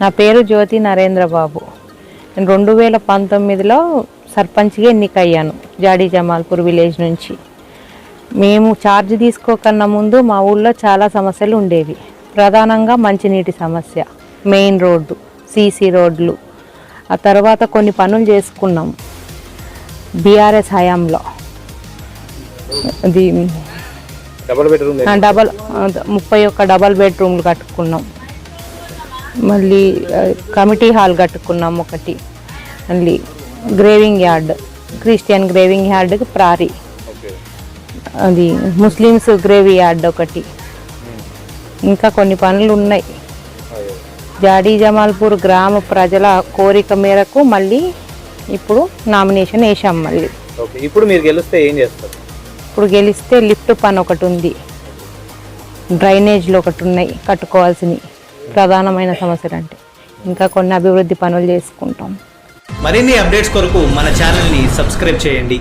నా పేరు జ్యోతి నరేంద్రబాబు. నేను రెండు వేల పంతొమ్మిదిలో సర్పంచ్గా ఎన్నికయ్యాను జాడీ జమాల్పూర్ విలేజ్ నుంచి. మేము ఛార్జ్ తీసుకోకన్నా ముందు మా ఊళ్ళో చాలా సమస్యలు ఉండేవి. ప్రధానంగా మంచినీటి సమస్య మెయిన్ రోడ్డు సీసీ రోడ్లు. ఆ తర్వాత కొన్ని పనులు చేసుకున్నాం. బీఆర్ఎస్ హయాంలో. డబుల్ ముప్పై ఒక్క డబల్ బెడ్రూమ్లు కట్టుకున్నాం. మళ్ళీ కమిటీ హాల్ కట్టుకున్నాం ఒకటి. మళ్ళీ గ్రేవింగ్ యార్డ్ క్రిస్టియన్ గ్రేవింగ్ యార్డ్కి ప్రారీ. అది ముస్లిమ్స్ గ్రేవీ యార్డ్ ఒకటి. ఇంకా కొన్ని పనులు ఉన్నాయి. జాడీ జమాల్పూర్ గ్రామ ప్రజల కోరిక మేరకు మళ్ళీ ఇప్పుడు నామినేషన్ వేసాం మళ్ళీ. ఇప్పుడు మీరు గెలిస్తే ఏం చేస్తారు? ఇప్పుడు గెలిస్తే లిఫ్ట్ పని ఒకటి ఉంది. డ్రైనేజ్లు ఒకటి ఉన్నాయి కట్టుకోవాల్సినవి. ప్రధానమైన సమస్యలు అంటే ఇంకా కొన్ని అభివృద్ధి పనులు చేసుకుంటాం. మరిన్ని అప్డేట్స్ కొరకు మన ఛానల్ని సబ్స్క్రైబ్ చేయండి.